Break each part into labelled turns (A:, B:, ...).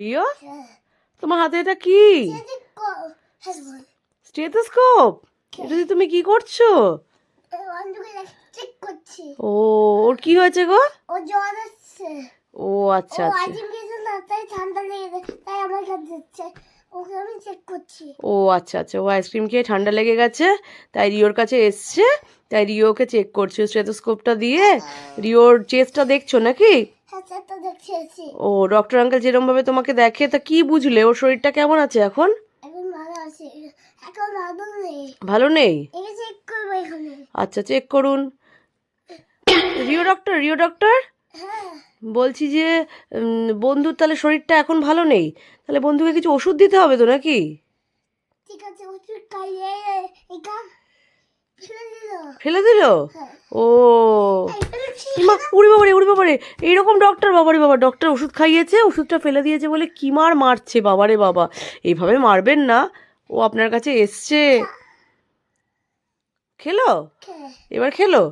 A: Rio তোমার হাতে এটা কি? স্টেথোস্কোপ? এটা তুমি কি করছ? ও ওর কি হয়েছে গো?
B: ও জ্বর আসছে
A: ও আচ্ছা আচ্ছা। ও আচ্ছা আচ্ছা ও আইসক্রিম খেয়ে ঠান্ডা লেগে গেছে তাই রিওর কাছে এসছে তাই রিওকে চেক করছে স্টেথোস্কোপটা দিয়ে। রিওর চেস্টটা দেখছ নাকি? ও ডক্টর আঙ্কেল যেরকম ভাবে তোমাকে দেখে তা কি বুঝলে? ওর শরীরটা কেমন আছে এখন?
B: ভালো নেই।
A: আচ্ছা চেক করুন। রিও ডক্টর রিও ডক্টর
B: হ্যাঁ।
A: বলছি যে বন্ধুর তাহলে শরীরটা এখন ভালো নেই? তাহলে বন্ধুকে কিছু ওষুধ দিতে হবে তো নাকি?
B: ঠিক আছে ওষুধ খাইয়ে ফেলে দিল।
A: ফেলে দিল?
B: হ্যাঁ।
A: ও। ইমা, উড়ি বাবারে উড়ি বাবারে। এইরকম ডক্টর বাবারে বাবা ডক্টর ওষুধ খাইয়েছে ওষুধটা ফেলে দিয়েছে বলে কি মার মারছে বাবারে বাবা। এইভাবে মারবেন না ও আপনার কাছে এসছে। খেলো? এবার খেলো?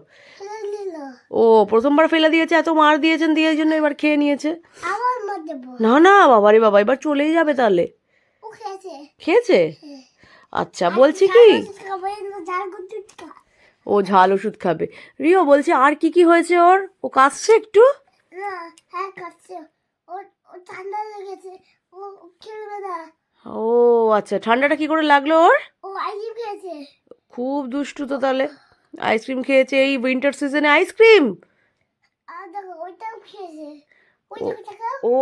A: ও প্রথমবার ফেলে দিয়েছে এত মার দিয়েছেন দিয়ে জন্য এবার খেয়ে নিয়েছে। না না বাবারে বাবা এবার চলেই যাবে তাহলে।
B: খেয়েছে।
A: খেয়েছে?
B: হ্যাঁ।
A: আচ্ছা বলছি কি? ও ঝাল ওষুধ খাবে। রিও বলছে আর কি কি হয়েছে ওর? ও কাশছে একটু?
B: হ্যাঁ ও ঠান্ডা লেগেছে। ও ও খেলবে না
A: ও আচ্ছা ঠান্ডাটা কি করে লাগল ওর?
B: ও আইসক্রিম খেয়েছে।
A: খুব দুষ্টু তো তাহলে। আইসক্রিম খেয়েছে এই উইন্টার সিজনে আইসক্রিম
B: আর দেখো ওইটাও খেয়েছে।
A: ও।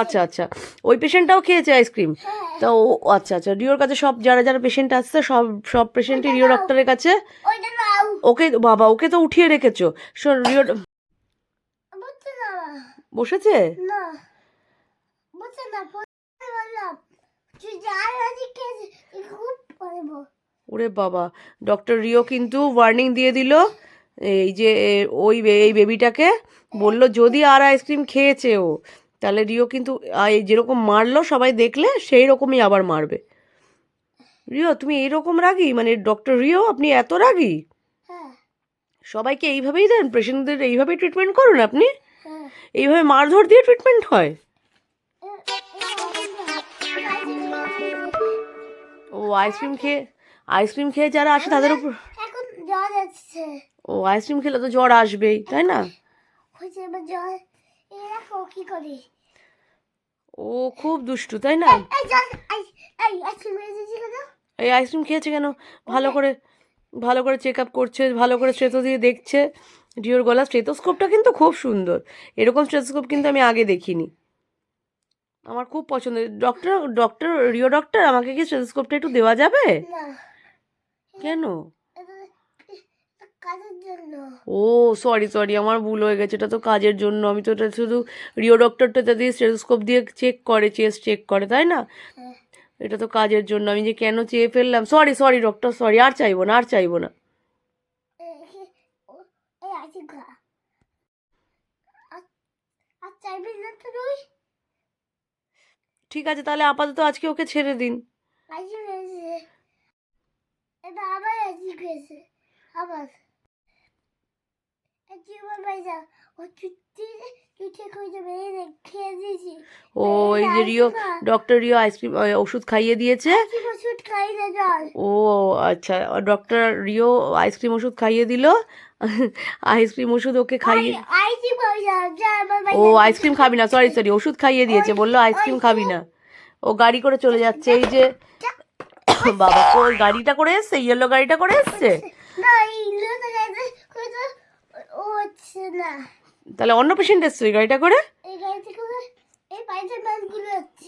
A: আচ্ছা আচ্ছা। ওই পেশেন্টটাও খেয়েছে আইসক্রিম
B: হ্যাঁ।
A: তা ও আচ্ছা আচ্ছা। রিওর কাছে সব যারা যারা পেশেন্ট আসছে সব সব পেশেন্টই রিও ডক্টরের কাছে? ওকে বাবা ওকে তো উঠিয়ে রেখেছো। শোন রিও বসেছে? ওরে বাবা ডক্টর রিও কিন্তু ওয়ার্নিং দিয়ে দিল। এই যে ওই বে- এই বেবিটাকে বলল যদি আর আইসক্রিম খেয়েছে ও তাহলে রিও কিন্তু এই যেরকম মারলো সবাই দেখলে সেই রকমই আবার মারবে। রিও তুমি এইরকম রাগি? মানে ডক্টর রিও আপনি এত রাগি?
B: হ্যাঁ।
A: সবাইকে এইভাবেই দেন পেশেন্টদের এইভাবেই ট্রিটমেন্ট করুন আপনি?
B: হ্যাঁ।
A: এইভাবে মারধর দিয়ে ট্রিটমেন্ট হয়? ও আইসক্রিম খেয়ে আইসক্রিম খেয়ে যারা আসে তাদের উপর
B: এখন জ্বর যাচ্ছে।
A: ও আইসক্রিম খেলে তো জ্বর আসবেই তাই না? ও খুব দুষ্টু তাই না?
B: এই আইসক্রিম
A: খেয়েছে কেন? ভালো করে ভালো করে চেক আপ করছে ভালো করে স্ট্রেতো দিয়ে দেখছে। ডিওর গলা স্টেথোস্কোপটা কিন্তু খুব সুন্দর। এরকম স্টেথোস্কোপ কিন্তু আমি আগে দেখিনি। আমার খুব পছন্দের ডক্টর ডক্টর রিও ডক্টর আমাকে কি স্টেথোস্কোপটা একটু দেওয়া যাবে?
B: না।
A: কেন
B: এটা এটা কাজের জন্য
A: ও সরি সরি আমার ভুল হয়ে গেছে এটা তো কাজের জন্য। আমি তো এটা শুধু রিও ডক্টরটা দিয়ে স্টেথোস্কোপ দিয়ে চেক করে চেস্ট চেক করে তাই না?
B: হ্যাঁ।
A: এটা তো কাজের জন্য আমি যে কেন চেয়ে ফেললাম। সরি সরি ডক্টর সরি আর চাইব না আর চাইব না। ঠিক আছে তাহলে আপাতত আজকে ওকে ছেড়ে দিন।
B: আবার আবার। ও চুটি চুটি করে এই দেখ, খেয়ে দিয়েছি
A: ও এই যে রিও ডক্টর রিও আইসক্রিম ওষুধ খাইয়ে দিয়েছে ও আচ্ছা ডক্টর রিও আইসক্রিম ওষুধ খাইয়ে দিল আইসক্রিম ওষুধ ওকে খাইয়ে ও আইসক্রিম খাবি না সরি সরি ওষুধ খাইয়ে দিয়েছে বলল আইসক্রিম খাবি না ও গাড়ি করে চলে যাচ্ছে এই যে বাবা ওই গাড়িটা করে এসছে ইয়েলো গাড়িটা করে এসছে
B: না এই লোকটা গাড়িতে হয়তো ও হচ্ছে না।
A: তাহলে অন্য পেশেন্ট এসছে এই গাড়িটা করে?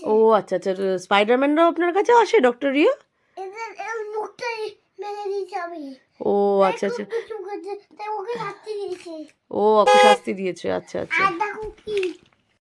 A: ও আচ্ছা আচ্ছা স্পাইডারম্যানরাও আপনার কাছে আসে ডক্টর রিও? ও আচ্ছা আচ্ছা। ও ওকে শাস্তি দিয়েছে আচ্ছা আচ্ছা।